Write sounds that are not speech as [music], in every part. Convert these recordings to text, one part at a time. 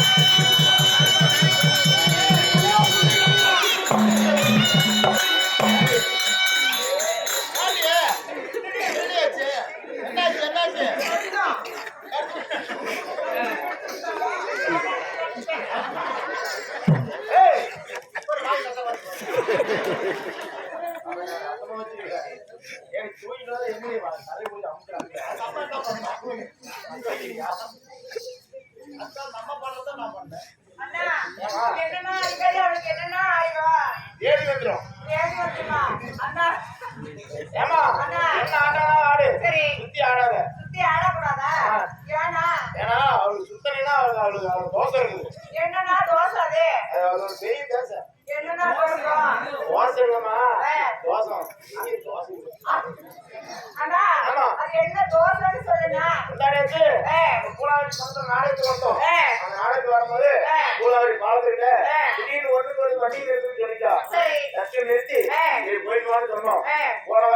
[laughs] நம்ம ஏறி வந்துரும். ஏம்மா, அண்ணா. என்ன ஆட்டாலும் ஆடு. சரி. சுத்தி ஆடாத. ஏன்னா, அவளுக்கு சுத்தலைன்னா அவளுக்கு அவளுக்கு அவளுக்கு தோசை இருக்குது. என்னன்னா தோசை அது அது ஒரு பெரிய தோசை. என்னன்னா தோசம் தோசை இல்லைம்மா. தோசை. தோசை. அண்ணா. அது என்ன தோசைன்னு சொல்லுண்ணா முந்தானேத்து, ஏ. பூலாவரி பக்கத்துல நாடகத்துக்கு வந்தோம். ஏ. அந்த நாடகத்துக்கு வரும்போது, ஏ. பூலாவரி பாலத்துக்கிட்ட ஏ. திடீர்னு ஒண்ணுக்கு ஒரு வண்டி நிறுத்துன்னு சொல்லிட்டா. நிறுத்தி, போயிட்டு வான்னு சொன்னோம். போனவ,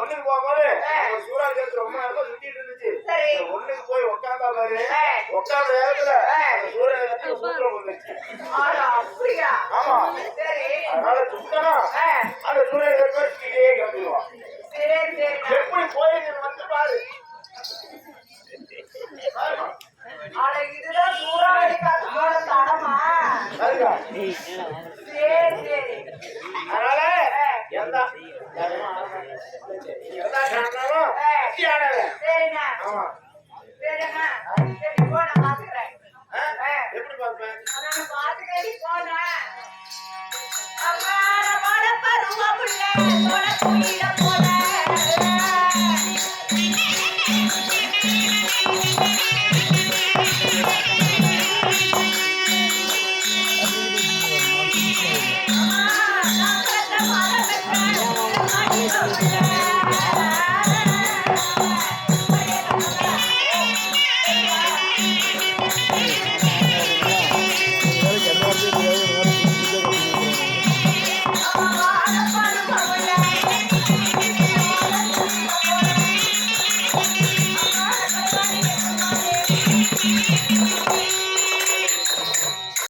ஒண்ணுக்கு போகும்போது. ஒரு சூறாவளி காத்து ரொம்ப நேரமா சுத்திட்டு இருந்துச்சு. சரி. இந்த ஒண்ணுக்கு போய் உட்கார்ந்தா பாரு, ஏ. உட்கார்ந்த நேரத்துல சூத்திரம் வந்துச்சு. அப்படியா ஆமா. சரி அதனால சுத்தனா, அந்த காத்து மாதிரி சுத்திட்டே கிளம்பிடுவான். சரி சரி எப்படி போய் நீ வந்து பாரு. ஆட இதுதான் சூறாவளி காத்து போட தடமா அதனால எந்த ஆமா எப்படி பார்ப்பேன் பாத்துக்கடி போன பருவ பிள்ளை Yeah.